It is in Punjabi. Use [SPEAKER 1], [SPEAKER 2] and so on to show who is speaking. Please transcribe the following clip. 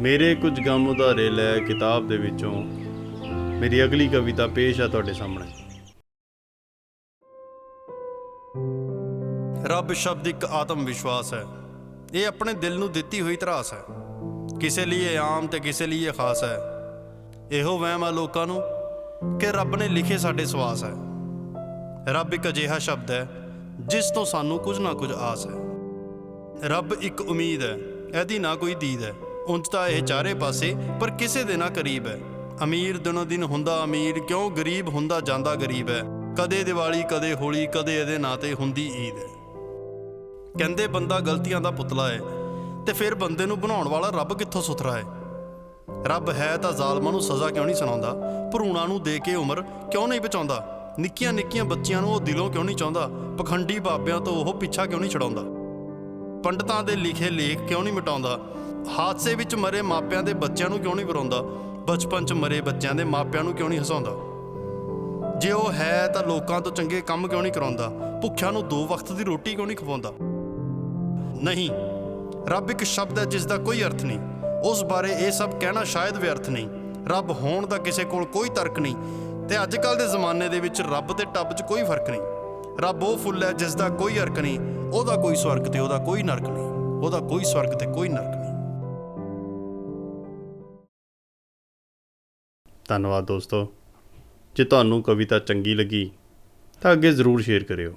[SPEAKER 1] ਮੇਰੇ ਕੁਝ ਗਮ ਉਧਾਰੇ ਲੈ ਕਿਤਾਬ ਦੇ ਵਿੱਚੋਂ ਮੇਰੀ ਅਗਲੀ ਕਵਿਤਾ ਪੇਸ਼ ਆ ਤੁਹਾਡੇ ਸਾਹਮਣੇ। ਰੱਬ ਸ਼ਬਦ ਇੱਕ ਆਤਮ ਵਿਸ਼ਵਾਸ ਹੈ। ਇਹ ਆਪਣੇ ਦਿਲ ਨੂੰ ਦਿੱਤੀ ਹੋਈ ਤਰਾਸ ਹੈ। ਕਿਸੇ ਲਈ ਇਹ ਆਮ ਤੇ ਕਿਸੇ ਲਈ ਇਹ ਖਾਸ ਹੈ। ਇਹੋ ਵਹਿਮ ਆ ਲੋਕਾਂ ਨੂੰ ਕਿ ਰੱਬ ਨੇ ਲਿਖੇ ਸਾਡੇ ਸਵਾਸ ਹੈ। ਰੱਬ ਇੱਕ ਅਜਿਹਾ ਸ਼ਬਦ ਹੈ, ਜਿਸ ਤੋਂ ਸਾਨੂੰ ਕੁਝ ਨਾ ਕੁਝ ਆਸ ਹੈ। ਰੱਬ ਇੱਕ ਉਮੀਦ ਹੈ, ਇਹਦੀ ਨਾ ਕੋਈ ਦੀਦ ਹੈ। ਉਂਝ ਤਾਂ ਇਹ ਚਾਰੇ ਪਾਸੇ ਪਰ ਕਿਸੇ ਦੇ ਨਾ ਕਰੀਬ ਹੈ। ਅਮੀਰ ਦਿਨੋ ਦਿਨ ਹੁੰਦਾ ਅਮੀਰ, ਕਿਉਂ ਗਰੀਬ ਹੁੰਦਾ ਜਾਂਦਾ ਗਰੀਬ ਹੈ। ਕਦੇ ਦੀਵਾਲੀ, ਕਦੇ ਹੋਲੀ, ਕਦੇ ਇਹਦੇ ਨਾਂ ਤੇ ਹੁੰਦੀ ਈਦ ਹੈ। ਕਹਿੰਦੇ ਬੰਦਾ ਗਲਤੀਆਂ ਦਾ ਪੁਤਲਾ ਹੈ ਤੇ ਫਿਰ ਬੰਦੇ ਨੂੰ ਬਣਾਉਣ ਵਾਲਾ ਰੱਬ ਕਿੱਥੋਂ ਸੁਥਰਾ ਹੈ? ਰੱਬ ਹੈ ਤਾਂ ਜ਼ਾਲਮਾਂ ਨੂੰ ਸਜ਼ਾ ਕਿਉਂ ਨਹੀਂ ਸੁਣਾਉਂਦਾ? ਭਰੂਣਾਂ ਨੂੰ ਦੇ ਕੇ ਉਮਰ ਕਿਉਂ ਨਹੀਂ ਬਚਾਉਂਦਾ? ਨਿੱਕੀਆਂ ਨਿੱਕੀਆਂ ਬੱਚੀਆਂ ਨੂੰ ਉਹ ਦਿਲੋਂ ਕਿਉਂ ਨਹੀਂ ਚਾਹੁੰਦਾ? ਪਖੰਡੀ ਬਾਬਿਆਂ ਤੋਂ ਉਹ ਪਿੱਛਾ ਕਿਉਂ ਨਹੀਂ ਛਡਾਉਂਦਾ? ਪੰਡਤਾਂ ਦੇ ਲਿਖੇ ਲੇਖ ਕਿਉਂ ਨਹੀਂ ਮਿਟਾਉਂਦਾ? ਹਾਦਸੇ ਵਿੱਚ ਮਰੇ ਮਾਪਿਆਂ ਦੇ ਬੱਚਿਆਂ ਨੂੰ ਕਿਉਂ ਨਹੀਂ ਵਰਾਉਂਦਾ ਬਚਪਨ 'ਚ ਮਰੇ ਬੱਚਿਆਂ ਦੇ ਮਾਪਿਆਂ ਨੂੰ ਕਿਉਂ ਨਹੀਂ ਹਸਾਉਂਦਾ? ਜੇ ਉਹ ਹੈ ਤਾਂ ਲੋਕਾਂ ਤੋਂ ਚੰਗੇ ਕੰਮ ਕਿਉਂ ਨਹੀਂ ਕਰਾਉਂਦਾ? ਭੁੱਖਿਆਂ ਨੂੰ ਦੋ ਵਕਤ ਦੀ ਰੋਟੀ ਕਿਉਂ ਨਹੀਂ ਖਵਾਉਂਦਾ? ਨਹੀਂ, ਰੱਬ ਇੱਕ ਸ਼ਬਦ ਹੈ ਜਿਸ ਦਾ ਕੋਈ ਅਰਥ ਨਹੀਂ। ਉਸ ਬਾਰੇ ਇਹ ਸਭ ਕਹਿਣਾ ਸ਼ਾਇਦ ਵਿਅਰਥ ਨਹੀਂ। ਰੱਬ ਹੋਣ ਦਾ ਕਿਸੇ ਕੋਲ ਕੋਈ ਤਰਕ ਨਹੀਂ। ਤੇ ਅੱਜ ਕੱਲ ਦੇ ਜ਼ਮਾਨੇ ਦੇ ਵਿੱਚ ਰੱਬ ਤੇ ਟੱਬ 'ਚ ਕੋਈ ਫ਼ਰਕ ਨਹੀਂ। ਰੱਬ ਉਹ ਫੁੱਲ ਹੈ ਜਿਸ ਦਾ ਕੋਈ ਅਰਕ ਨਹੀਂ। ਉਹਦਾ ਕੋਈ ਸਵਰਗ ਤੇ ਉਹਦਾ ਕੋਈ ਨਰਕ ਨਹੀਂ। ਉਹਦਾ ਕੋਈ ਸਵਰਗ ਤੇ ਕੋਈ ਨਰਕ ਧੰਨਵਾਦ ਦੋਸਤੋ। ਜੇ ਤੁਹਾਨੂੰ ਕਵਿਤਾ ਚੰਗੀ ਲੱਗੀ ਤਾਂ ਅੱਗੇ ਜ਼ਰੂਰ ਸ਼ੇਅਰ ਕਰਿਓ।